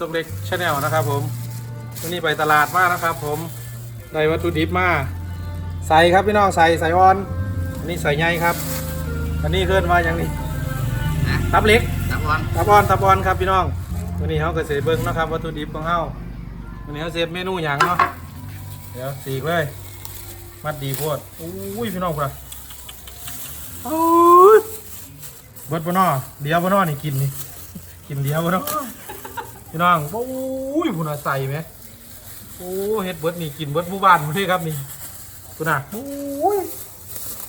สมเด็จชาแนลนะครับผมวันนี้ไปตลาดมานะครับ ผมได้วัตถุดิบมาใส่ครับพี่น้องใส่ใส่ออน อันนี้ใส่ใหญ่ครับ อันนี้เคลื่อนมาอย่างนี้นะตับเล็กน้ำร้อนตับออนตับออนครับพี่น้องวันนี้เขาก็เสเบิ้งนะครับวัตถุดิบของเขาวันนี้เขาเซฟเมนูหยังเนาะเดี๋ยวสีกเลย มัดดีโพดอุ้ยพี่น้องพุ่นโอ้ยเบิดบ่นอเดียวบ่นอนี่กินนี่กินเดียวบ่นอ พี่น้องโอ้ยพุ่นน่ะใส่ไหมโอ้เฮ็ดเบิร์ดนี่กินเบิดหมู่บ้านพุ่นนี่ครับนี่พุ่นน่ะโอ้ย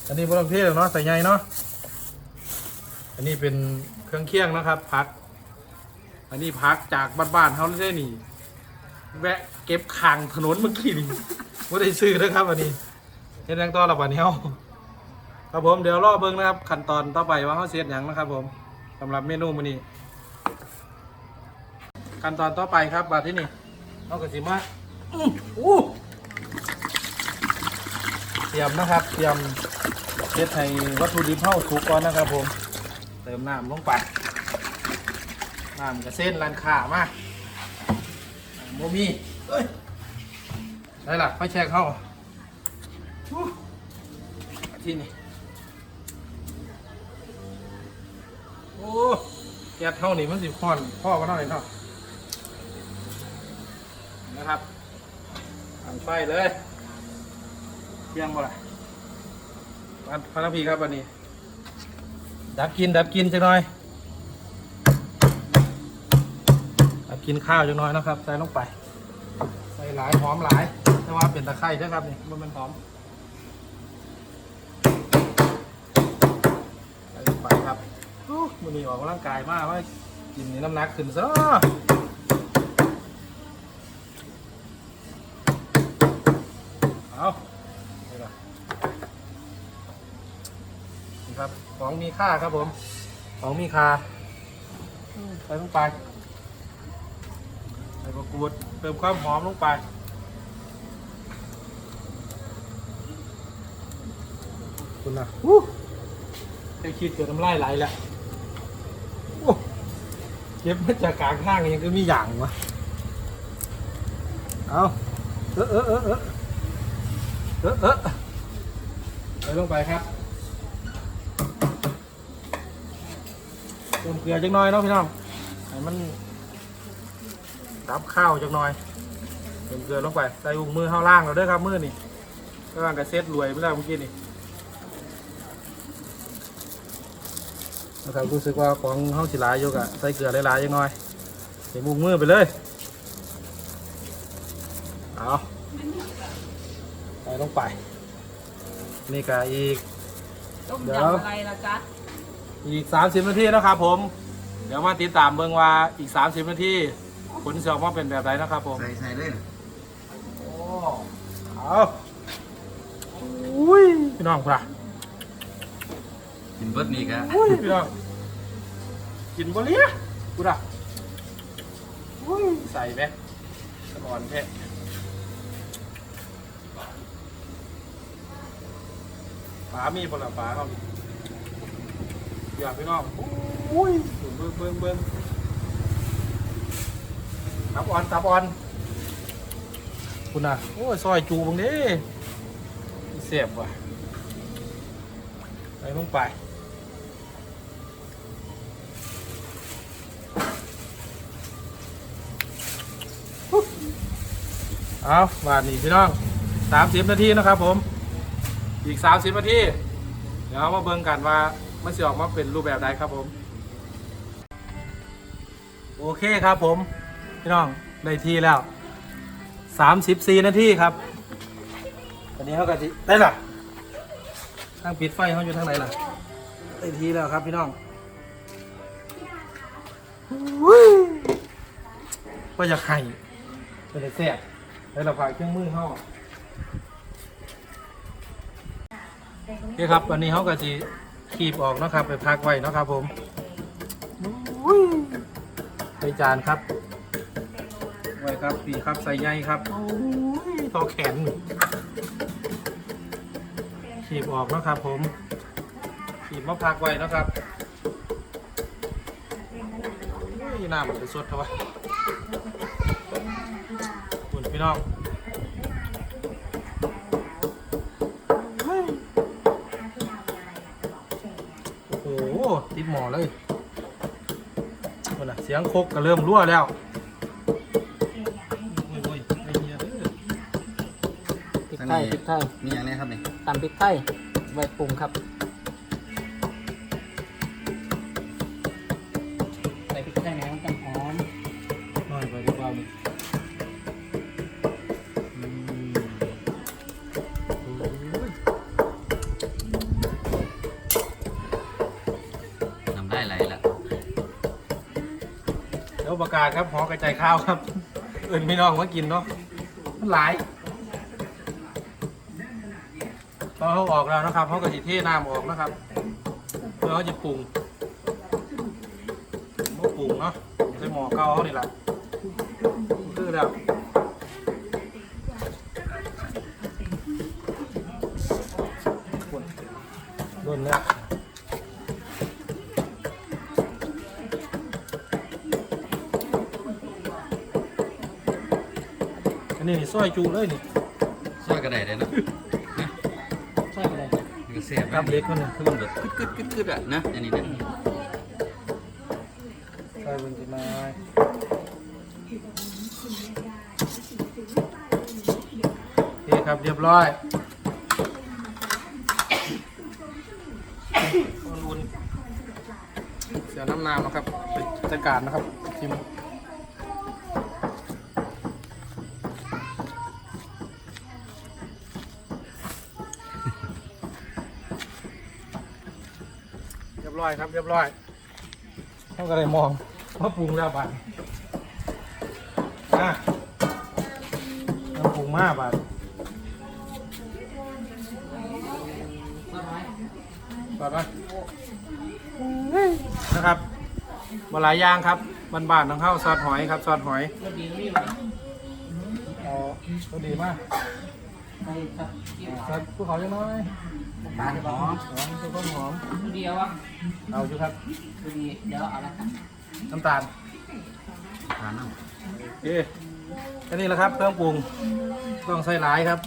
อันนี้บ่ต้องเทหรอกเนาะใส่ใหญ่เนาะอันนี้เป็นเครื่องเคียงนะครับพัก อันนี้พักจากบ้านๆเขาไม่ได้นี่ แวะเก็บขางถนนเมื่อกี้นี่ไม่ได้ซื้อนะครับอันนี้เฮ็ดแรงต่อระบาดนี้เฮาครับผมเดี๋ยวรอเบิ่งนะครับ ขั้นตอนต่อไปว่าเขาเสียหยังนะครับ ผมสำหรับเมนูมื้อนี้ ขั้นตอนต่อไปครับบาดที่นี่เอากระสิมาอู้เตรียมนะครับ เตรียมเฮ็ดให้วัตถุดิบเฮาสุกก่อนนะครับ ผม เติมน้ำลงไปน้ำกระเส้นรันขามาโมมีเอ้ยได้ละไม่แช่เข้าอาที่นี่โอ้แก๊สเท่านี้มันสิพอนพ่อก็เท่าไหร่เนาะ นะครับตั้งไฟเลยเที่ยงบ่ล่ะพันพันพีครับวันนี้ ดับกิน ดับกินจังหน่อย ดับกินข้าวจังหน่อยนะครับ ใส่ลงไป ใส่หลายหอมหลายแต่ว่าเป็นตะไคร้นะครับนี่มันเป็นหอมใส่ลงไปครับโอ้มันนี่ออกกำลังกายมากว่ากินนี่น้ำหนักขึ้นซะเอานี่ล่ะ นี่ ครับ ของมีค่าครับผม ของมีค่าใส่ลงไป ใส่กระกูดเติมความหอมลงไปคุณนะอู้แค่คิดเกิดน้ำลายไหลแล้วเก็บมาจากกลางข้างยังก็มีอย่างวะ เอาเออเออเออเออเออเออใส่ลงไปครับ ติมเกลือจักหน่อยเนาะพี่น้องให้มันรับข้าวจักหน่อยเติมเกลือลงไปใส่อุ้งมือเข้าล่างเราด้วยครับมือนี่ก็ล่างกระเซ็ตรวยไปแล้เมื่อกี้นี่นะครับรู้สึกว่าของเข้าสิหลายอยู่กะใส่เกลือหลายๆจักหน่อยใส่มุงมือไปเลยเอาใส่ลงไปนี่ก็อีกต้มเดี๋ยวยำอะไรล่ะจ๊ะ อีก 30 นาทีนะครับ ผม เดี๋ยวมาติดตามเบิ่งว่าอีก 30 นาทีผลจะออกมาเป็นแบบไรนะครับ ผมใส่ใส่เลยนะโอ้เอาอุ้ยพี่น้องครับกินเบิร์ดนี่กะอุ้ยพี่น้องกินบ่เลี้ยกูด่ะอุ้ยใส่ไหมก่อนแค่ฝามีปละฝาเขามี อยากพี่น้องอุ้ยเบิ่งเบิ่งเบิ่งตับอ่อนตับอ่อน คุณน่ะ โอ้ยซอยจูบังนี้เสียบว่ะไปลงไปเอาบาทนี้พี่น้องสามสิบนาทีนะครับผม อีกสามสิบนาที เดี๋ยวเรามาเบิ่งกันว่า มันจะออกมาเป็นรูปแบบใดครับผม โอเคครับผม พี่น้องได้ทีแล้วสามสิบสี่นาทีครับตอนนี้เขาก็จิได้ละทางปิดไฟเขาอยู่ทางไหนล่ะได้ทีแล้วครับพี่น้องก็อยากให้เป็นแต่แซ่บแล้วเราฝากเครื่องมือเขานี่ครับวันนี้เขาก็จะ ขีบออกเนาะครับ ไปพักไว้เนาะครับ ผมอุ้ยไปจานครับไว้ครับปีครับใส่ใยครับโอ้ยทอแขนนี่ขีบออกแล้วครับ ผมขีบมาพักไว้นะครับโอ้ยน้ำมันจะสดเท่าไหร่พี่น้องโอ้โหติดหมอ เลยคนน่ะเสียงโคกก็เริ่มรั่วแล้วโอ้ยโอ้ยไอ้เหี้ยเอ้ยพริกไทยพริกไทยมีอย่างไรครับนี่ตำพริกไทยไว้ปรุงครับ กาครับหอกระจายข้าวครับเอื่นพี่น้องมากินเนาะมันหลายพอเขาออกแล้วนะครับเขาก็จะเทน้ำออกนะครับเพื่อเขาจะปรุงเมื่ปรุงเนาะใส่หม้อเก่าเขานี่แหละคือแล้วโดนแล้ว นนี้นี่ซอยจูเลยนี่ซอยกระไดได้เนอะนะใช่เลยนี่ก็เสียบกับเล็กมันนี่คือมันแบบกึดกึดกึดกึดอะนะอันนี้เนี่ยซอยมันจะมาโอเคครับเรียบร้อยอุ่นๆเสียน้ำน้ำนะครับเป็นจัดการนะครับชิม รียบร้อยครับเรียบร้อยเขาก็เลยมองว่าปรุงแล้วบาดอะน้ำปรุงมาบาดบาดไหมนะครับบหลายอย่างครับบานๆต้องเข้าซอสหอยครับซอสหอยรสดีนี่เลยเอาตัวดีมากใส่ครับซอสภูเขาเล็กน้อยตาลหอมหอมตัวต้นหอมดูเดียวอะ เอาอยู่ครับดูดีเดี๋ยวเอาละครับน้ำตาลทานน้โอเคแค่นี้แหละครับเครื่องปรุงต้องใส่หลายครับ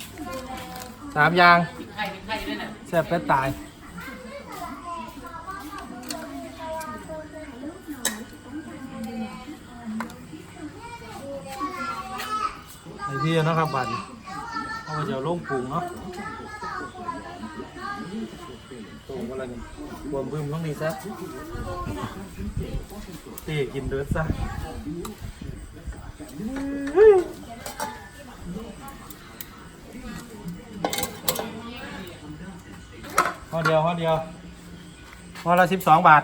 สามอย่างพริกไทยพริกไทยด้วยนะแซ่บเป็ดตายไอพี่นะครับบัตรเอาไปเดี๋ยวลงปรุงเนาะ ปรุงอะไรนี่บวมบึ้มต้องดีซะเตีกินเดือดซะพอเดียวพอเดียวพอละสิบสองบาท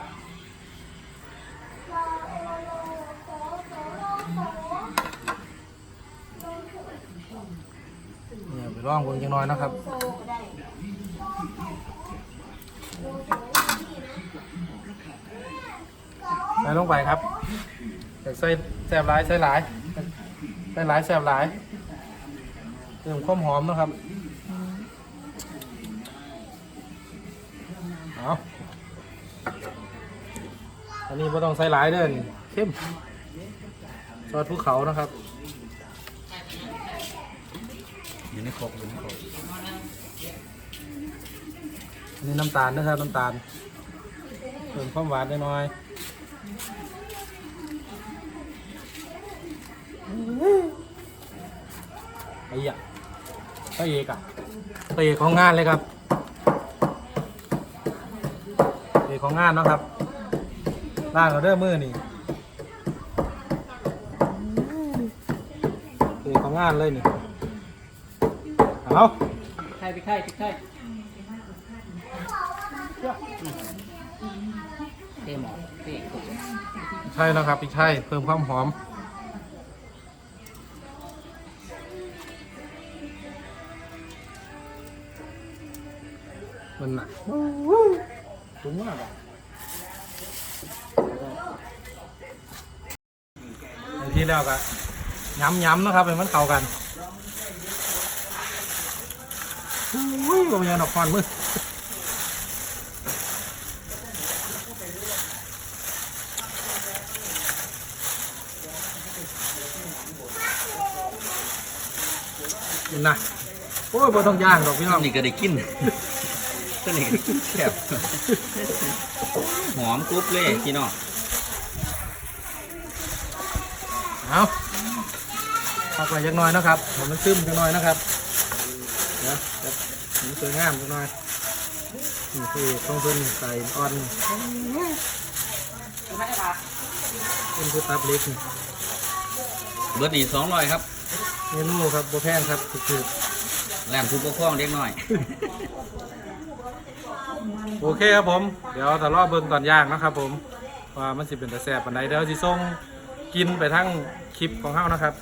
เนี่ยไปลองเบิ่งจังน้อยนะครับ ใส่ลงไปครับอยากใส่แซ่บหลายใส่หลายใส่หลายแซ่บหลายเติมความหอมนะครับเอาอันนี้ไม่ต้องใส่หลายเด้อนี่เข้มซอสภูเขานะครับำอยู่ในครกอยู่ในครกอันนี้น้ำตาลนะครับน้ำตาลเพิ่มความหวานได้น้อย ไอ้ยะพระเอกอะพระเอกของงานเลยครับพระเอกของงานเนาะครับล่างเราเด้อมือนี่พระเอกของงานเลยนี่เอาพริกไทยพริกไทยพริกไทยเทหมอเทกบใช่แล้วครับอีกใช่เพิ่มความหอม นหนักคุ้มมากอะในที่แล้วก็ย้ำๆนะครับให้มันเข้ากันอุ้ยก็มีดอกควันมือนี่นะโอ้ยบ่ต้องย่างดอกพี่น้องนี่ก็ได้กิน ตัวนี้ก็ได้กินแซ่บหอมกรุบเลยพี่น้องเอาพักไว้จักหน่อยนะครับให้มันซึมจักหน่อยนะครับเดี๋ยวเดี๋ยวมันสวยงามจักหน่อยนี่คือต้องเพิ่นใส่อ่อนเป็นคือตับเล็กนี่เบิร์ดนี่สองร้อยครับเมนูครับโบแพงครับคือแหลมทุบปกครองเล็กน้อย โอเคครับผม เดี๋ยวถ้ารอบเบิ่งตอนย่างนะครับผม ว่ามันสิเป็นแต่แสบปันใดเดี๋ยวสิส่งกินไปทั้งคลิปของเฮานะครับ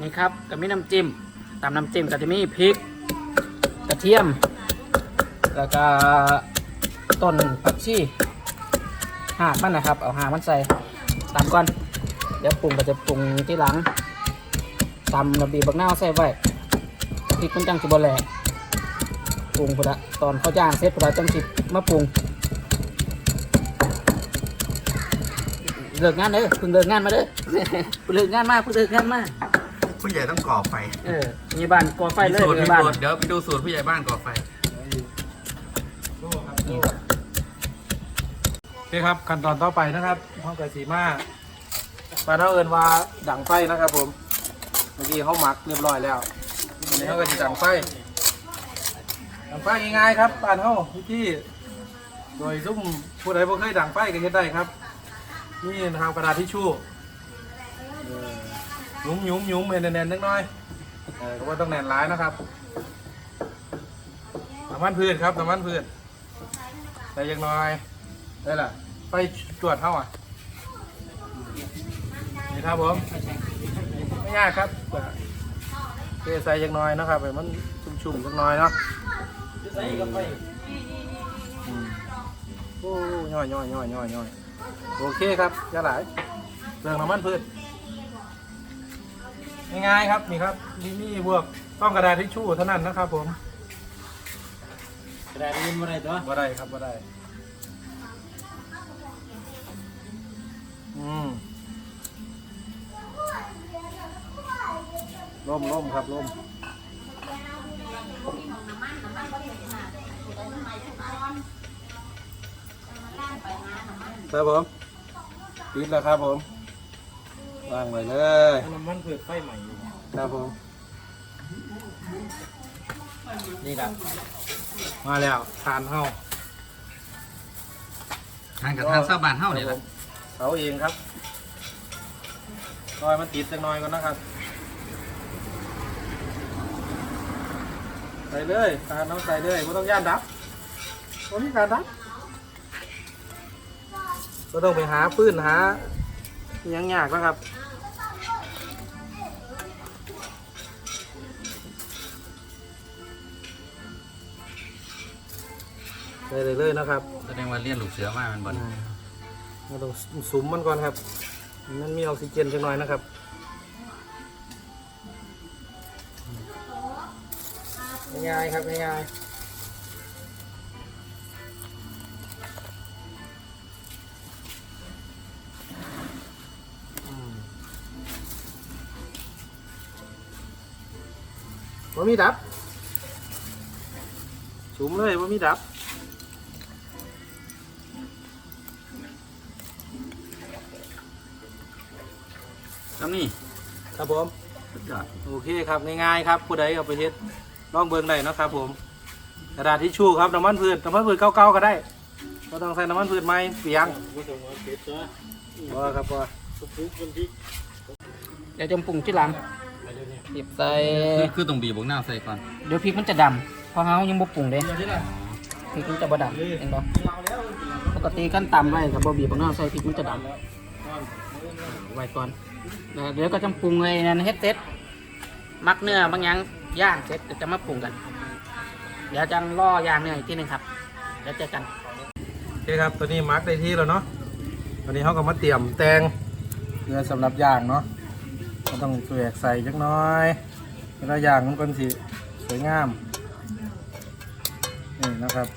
นี่ครับก็มีน้ำจิ้มตามน้ำจิ้มก็จะมีพริก กระเทียม แล้วก็ต้นผักชีหากมันนะครับ เอาหากมันใส่ตามก่อน เดี๋ยวปรุงก็จะปรุงที่หลังตำระบีบักนาวใส่ไว้พริกมันจังสิบแหลก ปรุงพุละตอนเขาย่างเสร็จพุละจังสิมาปรุงเลิกงานเด้อเพิ่งเลิกงานมาเด้อเพิ่งเลิกงานมาเพิ่งเลิกงานมาผู้ใหญ่ต้องก่อไฟเออมีบ้านก่อไฟเลยสูตรมีมีบ้านสูตรเดี๋ยวไปดูสูตรผู้ใหญ่บ้านก่อไฟนี่ครับโอเคครับขั้นตอนต่อไปนะครับห้องไก่สีมาปลาเท่าเอินว่าดังไฟนะครับผม เมื่อกี้เขาหมักเรียบร้อยแล้วอันนี้เขาก็จะดังไฟ ดังไฟง่ายๆครับปานเขาที่โดยซุ่มผู้ใดบ่เคยดังไฟก็เฮ็ดได้ครับ นี่นะครับกระดาษทิชชู่หยุ้มหยุ้มหยุ้มให้แน่นๆนิดหน่อยเออก็ว่าต้องแน่นหลายนะครับน้ำมันพืชครับน้ำมันพืชใส่ยังน้อยได้ละไปตรวจเข้าอะนี่ครับผมไม่ยากครับเทใส่ยังน้อยนะครับให้มันชุ่มๆสักหน่อยเนาะ ใส่กับไปโอ้ย่อยย่อยย่อยย่อยย่อยโอเคครับอยาหลายเรื่องน้ำมันพืชง่ายๆครับนี่ครับนี่นี่บวกต้องกระดาษทิชชู่เท่านั้นนะครับ ผมกระดาษยินมาได้ตัวบ่ได้ครับบ่ได้อืมล่มล่มครับล่ม ครับผมปิดแล้วครับผมวางไว้เลยน้ำมันเผือกไฟใหม่อยู่ครับผมนี่ครับมาแล้วทานเฮ้าทานกับทานซาบานเท่าเนี่ยคแหรัละบผมเขาเองครับรอยมันติดจังน้อยก่อนนะครับใส่เลยทานน้องใส่เลยไม่ต้องย่านดับ ไม่มีการดับก็ต้องไปหาปืนหาอิหยังยากนะครับใส่เลยเลยนะครับแสดงว่าเลี้ยนลูกเสือมามันบอลเราต้องสุมมันก่อนครับมันมีออกซิเจนจังหน่อยนะครับง่ายๆครับง่ายๆ ว่ามีดับสุมเลยว่ามีดับครับนี่ครับผมสุดยอดโอเคครับง่ายๆครับผู้ใดเอาไปเฮ็ดลองเบิ่งได้เนาะครับผมกระดาษทิชชู่ครับน้ำมันพืชน้ำมันพืชเก่าๆก็ได้ก็ต้องใส่น้ำมันพืชไหมเปียงว่าครับว่าเดี๋ยวจะปรุงที่หลัง หยิบใส่คือคือต้องบีบบกหน้าใส่ก่อนเดี๋ยวพริกมันจะดำเพราะเขายังบ่ปรุงเด้พริกมันจะบ่ดำเห็นบ่ปกติขั้นต่ำไว้กับบ่บีบของเราใส่พริกมันจะดำไว้ก่อนแล้วเดี๋ยวก็จะปรุงไอ้นั่นเฮ็ดเสร็จมักเนื้อบางอย่างย่างเสร็จเดี๋ยวจะมาปรุงกัน เดี๋ยวจังล่อย่างเนื้ออีกทีหนึงครับเดี๋ยวเจอกันโอเคครับตัวนี้มาร์กได้ที่แล้วเนาะวันนี้เขาก็มาเตรียมแตงเพื่อสำหรับย่างเนาะ ก็ต้องแหวกใส่จักน้อยเวลาย่างมันก็สิสวยงามนี่นะครับ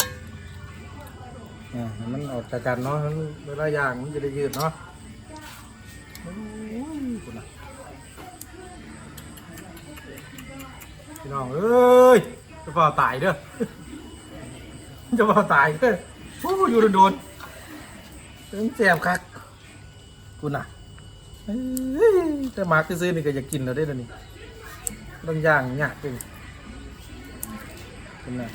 นี่มันออกจากกันเนาะเวลาย่างมันจะได้ยืดเนาะคุณน่ะพี่น้องเอ้ยจะพอตายเด้อจะพอตายเด้อโอ้อยู่โดนๆเอิ้นแสบคักคุณน่ะ แต่มาร์คซื้อนี่ก็อยากกินแล้วได้อเลยวนี่ต้องย่างยากจริงคุณน่ะ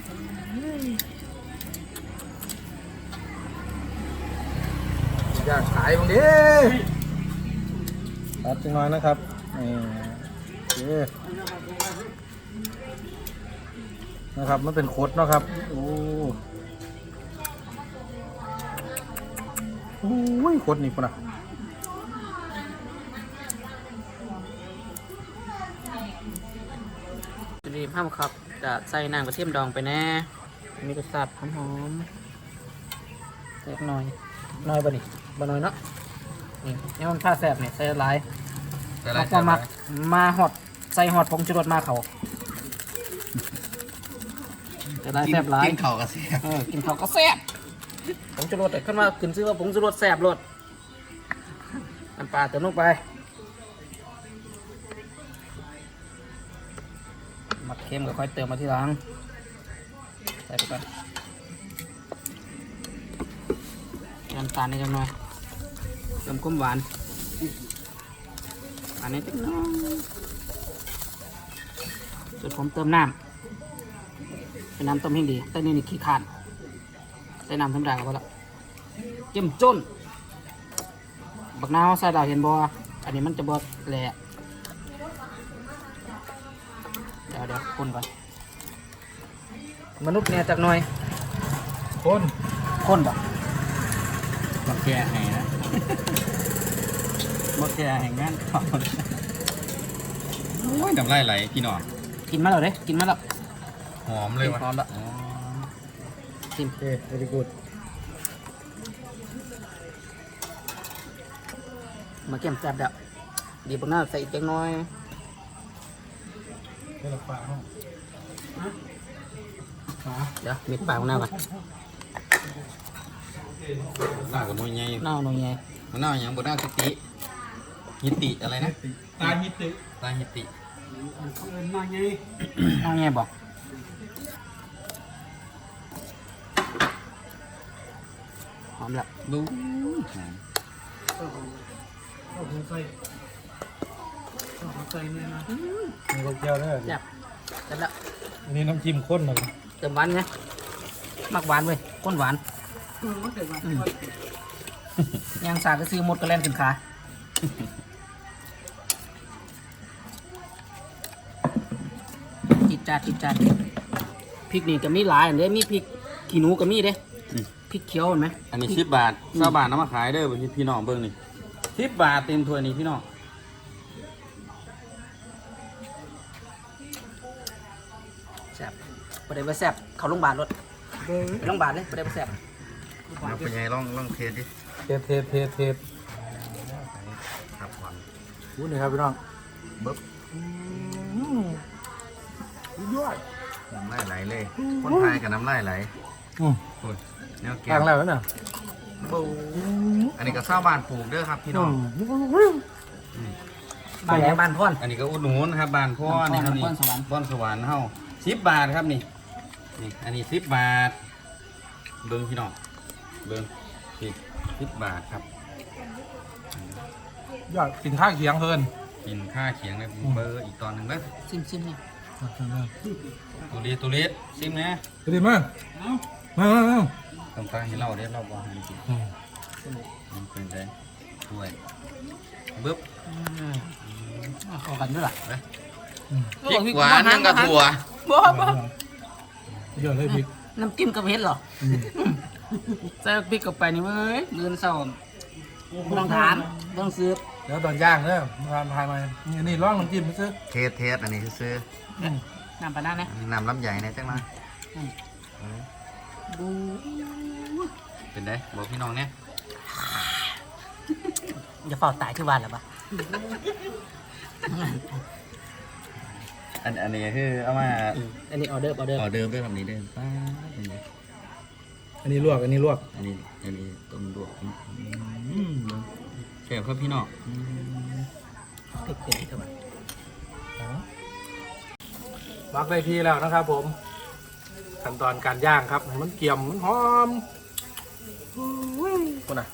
ย่างขายบางดีตัดจังน้อยนะครับนี่โอเคนะครับ มันเป็นโคดเนาะครับ โอ้โอ้ยโคดนี่พุ่นอะ จุดีห้ามครับ จะใส่น้ำกระเทียมดองไปแน่มีรสชาติหอมๆเล็กน้อย น้อยบ่นี่บ่น้อยเนาะ นี่นี่มันผ้าแสบนี่ใส่หลายแต่ละแล้วก็มามาหอดใส่หอดผงชูรสมาเขาแต่หลายแสบหลายกินข้าวกับเสียเออกินข้าวก็แซ่บผงชูรสขึ้นมาขึ้นชื่อว่าผงชูรสแซ่บรสน้ำปลาเติมลงไป มักเค็มก็ค่อยเติมมาทีหลังใส่ไปก่อนน้ำตาลนิดหน่อยเติมความหวานอันนี้ติ๊กน้อยส่วนผมเติมน้ำเป็นน้ำต้มให้ดีแต่นี่นี่ขี้ขานใส่น้ำธรรมดาก็พอละเจ้มจ้นบักนาวใส่ดาวเห็นบ่อันนี้มันจะบดแหละ คนก่อนมนุษย์เนี่ยจากหน่อยคนคนบ่มาแก่ให้นะมาแก่ให้งานเขาโอ้ยน้ำลายไหลพี่น้องกินมาแล้วเด้กินมาแล้วหอมเลยวะหอมละอ๋อกินโอเค very good มาเก็มแซ่บเดี๋ยวดีบักนาวใส่อีกจังหน่อย เดี๋ยวเราฝากห้องเดี๋ยวมีปากบักนาวก่อนหน้ากับมวยไงนาวหน่อยไงมันน่าอย่างบนหน้าฮิติฮิติอะไรนะตาฮิตติตาฮิติมาไงนาวไงบอกหอมละดูหอม เอาผมใส่เอาผมใส่เนี่ยนะมีกระเจียวด้วยแซ่บแซ่บแล้วอันนี้น้ำจิ้มข้นเหรอเติมหวานไงมักหวานเว้ยก้นหวานอืมยางสาก็ซื้อหมดก็แล่นขึ้นขาจิตจัดจิตจัดพริกนี่ก็มีหลายอันเด้มีพริกขี้หนูก็มีเด้พริกเขียวเห็นไหมอันนี้สิบบาทเก้าบาทน้ำมาขายเด้อพี่พี่น้องเบิ่งนี่สิบบาทเต็มถ้วยนี่พี่น้อง ประเดี๋ยวไปแซ่บเขาโรงพยาบาลรถไปโรงพยาบาลเลยประเดี๋ยวไปแซ่บเราเป็นไงลองลองเทสดิเทปเทปเทปเทปครับก่อนพูดหน่อยครับพี่น้องเบิ้บยอดน้ำลายไหลเลย คนไทยกับน้ำลายไหลอืมโอ้ยแนวแก้ทางวแล้วเนี่ยอันนี้ก็เศร้าบ้านปลูกเด้อครับพี่น้องบ้านไหนบ้านพ่อนอันนี้ก็อุดหนุนครับบ้านพ่อบ้านพ่อนี่ครับนี่บ้านสวรรค์บ้านสวรรค์เฮาสิบบาทครับนี่ นี่อันนี้สิบบาท เบิ้งพี่น้อง เบิ้งสิบสิบบาทครับ ยอดกินข้าวเคียงเพิ่นกินค่าเขียงเลยเบอร์อีกตอนหนึ่งนะซิมซิมนี่ตุลีตุลีซิมนะไปดีมั้ยมามามาต้องการให้เราได้เราบอกให้กินอืมมันเป็นไงถ้วยบึ๊บอืมเข้ากันด้วยล่ะนะอืมพริกหวานนั่งกระถั่วบ่บ่ เยอะเลยพริกน้ำจิ้มกับเห็ดเหรออืมใส่พริกเข้าไปนี่เว้ยเดินเศร้าบ่ต้องถามบ่ต้องซื้อเดี๋ยวตอนย่างเนี่ยทานทานมานี่นี่ร่องน้ำจิ้มมาซื้อเทสเทสอันนี้ซื้ออืมน้ำปลาหน้านะอันนี้น้ำลำใหญ่นะจังมาดูเป็นไงบอกพี่น้องเนี่ยอย่าเฝ้าตายที่บ้านหรอปะ อันอันนี้คือเอามาอันนี้ออเดอร์ออเดอร์ ออเดิมด้วยแบบนี้เดิมป้าดนี่อันนี้ลวกอันนี้ลวกอันนี้อันนี้ต้มดวกอืมเสียบครับพี่น้องอืมพริกเผ็ดเท่าไหร่ฟักได้ที่แล้วนะครับผม ขั้นตอนการย่างครับให้มันเกรียมมันหอมอุ้ยคนน่ะ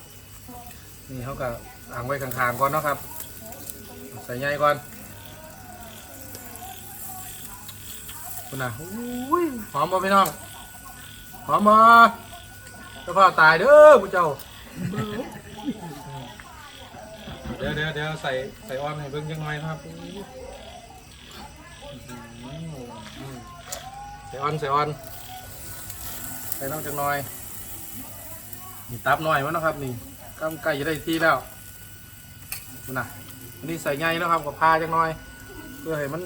นี่เขาก็อ่างไว้ข้างๆก่อนเนาะครับ ใส่ใหญ่ก่อน คนน่ะอุ้ยหอมบ่พี่น้องหอมบ่เจ้าพ่อตายเด้อผู้เจ้า เดี๋ยวเดี๋ยวเดี๋ยวใส่ใส่ออนให้เบิ่งจังหน่อยนะครับใส่ออนใส่ออนใส่น้ำจังหน่อยนี่ตับหน่อยมั้งนะครับ นี่กำไก่จะได้ที่แล้วนี่นะอันนี้ใส่ไงนะครับกับพาจังหน่อย เพื่อให้มัน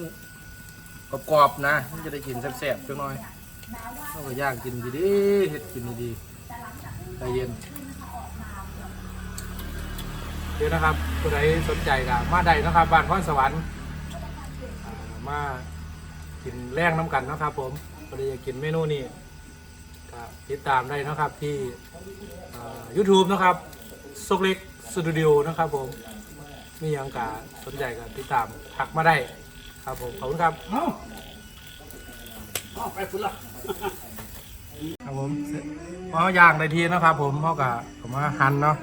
กรอบๆนะมันจะได้กินแซ่บๆจังหน่อยเราก็ย่างกินดีๆเห็ดกินดีๆใจเย็นเดี๋ยวนะครับผู้ใดสนใจก็มาได้นะครับบ้านพรสวรรค์มากินแรงน้ำกันนะครับ ผมพอดีจะกินเมนูนี้ก็ติดตามได้นะครับที่ YouTube นะครับซกเล็กสตูดิโอนะครับผมมีหยังกาสนใจก็ติดตามทักมาได้ ครับผมขอบคุณครับไปคุณละครับผมพอย่างได้ทีนะครับ ผมเขากะผมมาหั่นเนาะ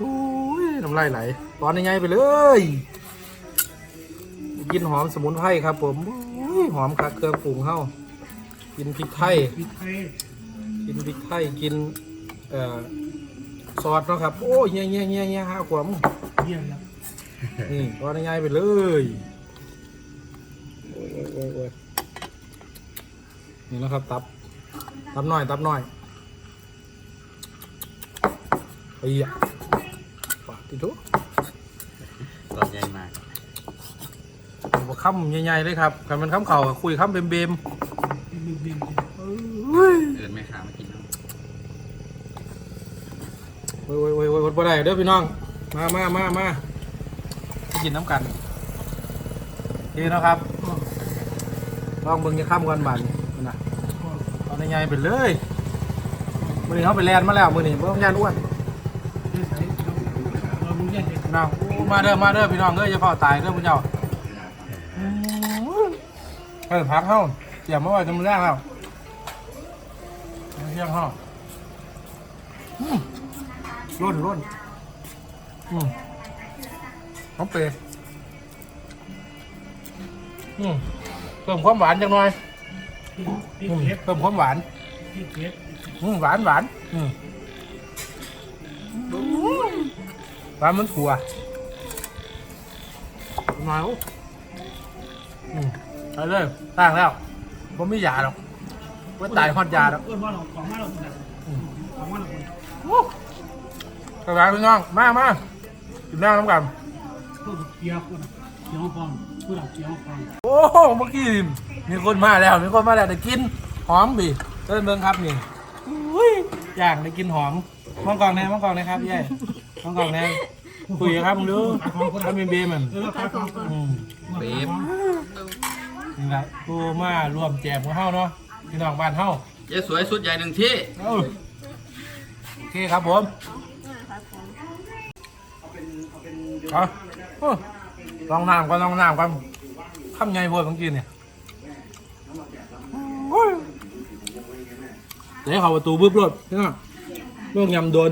อุ้ยน้ำลายไหลตอนนี้ไงไปเลยกินหอมสมุนไพรครับ ผมอุ้ยหอมคักเครื่องปรุงเข้ากินพริกไทยพริกไทยกินพริกไทยกินเอ่อซอสเนาะครับ โอ้ยเงี้ยเงี้ยเงี้ยเงี้ยห้าขวบเยี่ยมแล้วนี่ตอนนี้ไงไปเลยโอ้ยโอ้ยโอ้ยโอ้ยนี่นะครับตับ ตับหน่อยตับหน่อยไอ้ยะปาดติดทุกตอนใหญ่มากบอกคำใหญ่ๆเลยครับกันเป็นคำเข่าก็คุยคำเบมบิมบิมๆเฮ้ยเดินแม่ค้ามากินเนาะโอ้ยโอ้ยโอ้ยโอ้ยบ่ได้เด้อพี่น้อง มามามามาไปกินน้ำกันนี่นะครับ ลองเบิ่งจะข้ามกันบันนะเอาในใหญ่ไปเลยมือนี้เขาไปแลนมาแล้วมือนี้เบิ่งยานอ้วนน้องอู้มาเด้อมาเด้อพี่น้องเอ้ยจะเฝ้าตายเด้อพี่เจ้าอืมเออพักเข้าเตรียมมาไว้จำแรกแล้วเที่ยงเข้าอืมร่นร่นอืมน้องเปรย์อืม เพิ่มความหวานจังหน่อยอืมเพิ่มความหวานอืมหวานหวานอืมหวานเหมันถั่วมาโอ้อืมไปเลยตั้งแล้วผมไม่หยาหรอกว่าตายฮอดยาหรอกออว่าเราของมาเราคนละของมาเราคนสบายพี่น้อง มามากินหน้ำน้ำกัน พวกเกี๊ยวคนเกี๊ยวฟอง พวกเราเกี๊ยวฟองโอ้โหเมื่อกี้นี่มีคนมาแล้ว มีคนมาแล้วได้กินหอมบีเต้นเบิ้งครับนี่อุ้ยอยากได้กินหอมมองกล่องแน่มองกล่องแน่ครับยัยมองกล่องแน่คุยกันครับมึงดูทำเป็นเบมันเออขายของก่อนอืมเป๊บนี่แหละกูมารวมแจมของเฮาเนาะพี่น้องบ้านเฮาเจ๊สวยสุดใหญ่หนึ่งที่เอ้าโอเคครับผมเอาโอ้ ลองน้ำก่อนลองน้ำก่อนคำใหญ่เวอร์เมื่อกี้เนี่ยเดี๋ยวเขาประตูบึ้บรถพี่น้องเรื่องยำโดน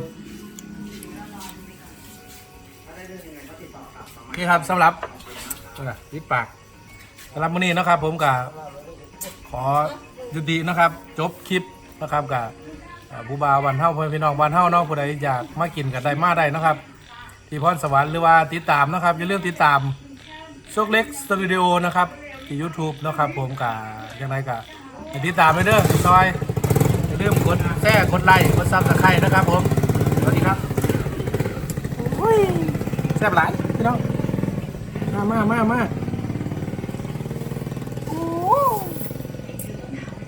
โอเคครับสำหรับนะปิดปากสำหรับมื้อนี้นะครับ ผมกับขอยุตินะครับ จบคลิปนะครับกับผู้บาวันเท่าพ่อพี่น้องวันเท่าน้องผู้ใดอยากมากินกับได้มาได้นะครับ ที่พรสวรรค์หรือว่าติดตามนะครับ อย่าลืมติดตามโชคเล็กสตูดิโอนะครับที่ YouTube นะครับผมกับยังไงกับติดตามไปเด้อซอยอย่าลืมกดแชร์กดไลค์กดซับสไครต์นะครับผมสวัสดีครับโอ้ยแซ่บหลายพี่น้องมามามามา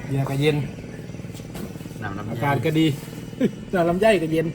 เบียร์ก็เย็น น้ำลำอาไยกาศก็ดี น้ำลำไยก็เย็น